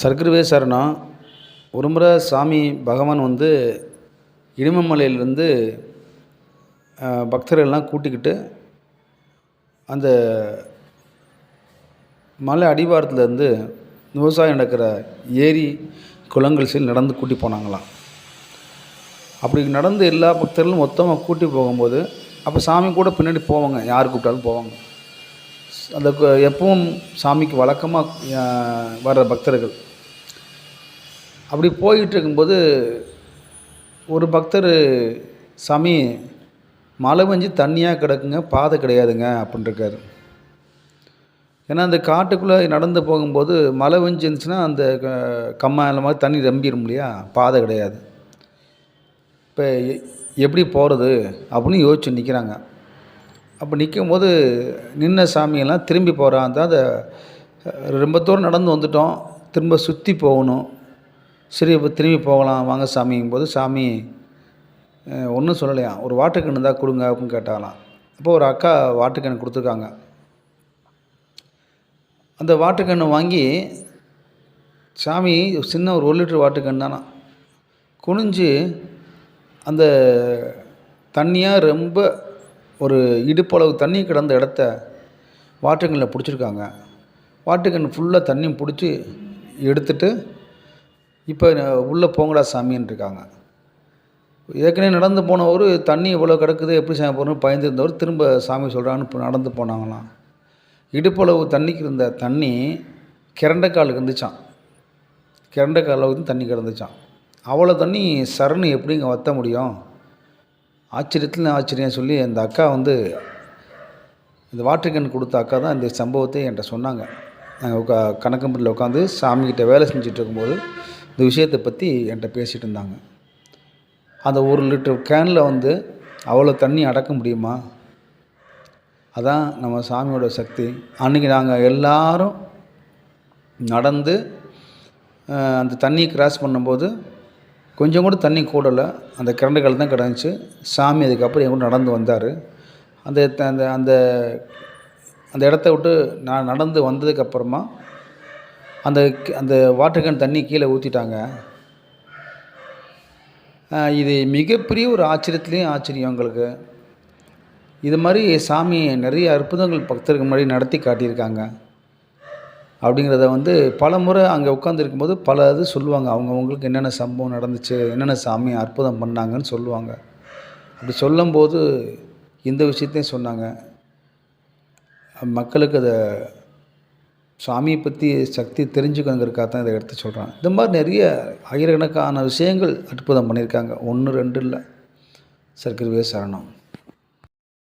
சர்க்கரவே சரணம். ஒரு முறை சாமி பகவான் வந்து இடுமமலையிலேருந்து பக்தர்கள்லாம் கூட்டிக்கிட்டு அந்த மலை அடிவாரத்துலேருந்து விவசாயம் நடக்கிற ஏரி குளங்கள் சைடு நடந்து கூட்டி போனாங்களாம். அப்படி நடந்து எல்லா பக்தர்களும் மொத்தமாக கூட்டி போகும்போது அப்போ சாமி கூட பின்னாடி போவாங்க. யார் கூப்பிட்டாலும் போவாங்க. அந்த எப்பவும் சாமிக்கு வழக்கமாக வர்ற பக்தர்கள். அப்படி போயிட்டு இருக்கும்போது ஒரு பக்தர் சாமி மழை பெஞ்சு தண்ணியாக கிடக்குங்க பாதை கிடையாதுங்க அப்படின்ட்டுருக்காரு ஏன்னா அந்த காட்டுக்குள்ளே நடந்து போகும்போது மழை பெஞ்சு இருந்துச்சுன்னா அந்த க- மாதிரி தண்ணி ரம்பிடும் இல்லையா பாதை கிடையாது. இப்போ எப்படி போகிறது அப்படின்னு யோசிச்சு நிற்கிறாங்க அப்போ நிற்கும் போது நின்ன சாமியெல்லாம் திரும்பி போகிறான் தான் அதை ரொம்ப தூரம் நடந்து வந்துட்டோம். திரும்ப சுற்றி போகணும். சரி இப்போ திரும்பி போகலாம். வாங்க சாமிங்கும் போது சாமி ஒன்றும் சொல்லலையாம் ஒரு வாட்டுக்கண்ணு தான் கொடுங்க அப்படின்னு கேட்டாலாம் அப்போ ஒரு அக்கா வாட்டுக்கண்ணு கொடுத்துருக்காங்க. அந்த வாட்டுக்கண்ணு வாங்கி சாமி சின்ன ஒரு ஒரு லிட்டர் வாட்டுக்கண்ணு தானா குனிஞ்சு அந்த தண்ணியாக ரொம்ப ஒரு இடுப்பளவு தண்ணி கிடந்த இடத்த வாட்டுக்கண்ணில் பிடிச்சிருக்காங்க. வாட்டுக்கண்ணு ஃபுல்லாக தண்ணியும் பிடிச்சி எடுத்துட்டு இப்போ உள்ளே போங்கடா சாமின்னு இருக்காங்க. ஏற்கனவே நடந்து போனவர் தண்ணி இவ்வளோ கிடக்குது எப்படி சாமி போகணும்னு பயந்துருந்தவர் திரும்ப சாமி சொல்கிறான்னு இப்போ நடந்து போனாங்களாம். இடுப்பளவு தண்ணிக்கு இருந்த தண்ணி கிரண்ட இருந்துச்சான் கிரண்ட காலுக்கு தண்ணி கிடந்துச்சான் அவ்வளோ தண்ணி சரணு எப்படிங்க வற்ற முடியும்? ஆச்சரியத்தில் ஆச்சரியம் சொல்லி அந்த அக்கா வந்து இந்த வாட்டர்கன் கொடுத்த அக்கா தான் இந்த சம்பவத்தை என்கிட்ட சொன்னாங்க. நாங்கள் உட்கா கணக்கம்பட்டியில் உட்காந்து சாமிக்கிட்ட வேலை செஞ்சுட்டு இருக்கும்போது இந்த விஷயத்தை பற்றி என்கிட்ட பேசிகிட்டு இருந்தாங்க. அந்த ஒரு லிட்டர் கேனில் வந்து அவ்வளோ தண்ணி அடக்க முடியுமா? அதான் நம்ம சாமியோட சக்தி. அன்றைக்கி நாங்கள் எல்லோரும் நடந்து அந்த தண்ணியை கிராஸ் பண்ணும்போது கொஞ்சம் கூட தண்ணி கூடலை. அந்த கிரண்டுகள் தான் கிடந்துச்சு. சாமி அதுக்கப்புறம் என் கூட நடந்து வந்தார். அந்த த- அந்த அந்த அந்த இடத்த விட்டு நான் நடந்து வந்ததுக்கப்புறமா அந்த அந்த வாட்டர் கேன் தண்ணி கீழே ஊற்றிட்டாங்க இது மிகப்பெரிய ஒரு ஆச்சரியத்துலேயும் ஆச்சரியம் எங்களுக்கு. இது மாதிரி சாமி நிறைய அற்புதங்கள் பக்தர்கள் முன்னாடி நடத்தி காட்டியிருக்காங்க. அப்படிங்கிறத வந்து பல முறை அங்கே உட்காந்துருக்கும்போது பல இது சொல்லுவாங்க. அவங்கவுங்களுக்கு என்னென்ன சம்பவம் நடந்துச்சு என்னென்ன சாமி அற்புதம் பண்ணாங்கன்னு சொல்லுவாங்க. அப்படி சொல்லும்போது இந்த விஷயத்தையும் சொன்னாங்க. மக்களுக்கு அதை சாமியை பற்றி சக்தி தெரிஞ்சுக்கணுங்கிறதுக்காக தான் இதை எடுத்து சொல்கிறாங்க இந்த மாதிரி நிறைய ஆயிரக்கணக்கான விஷயங்கள் அற்புதம் பண்ணியிருக்காங்க. ஒன்று ரெண்டு இல்லை. சர்க்கரவே சரணம்.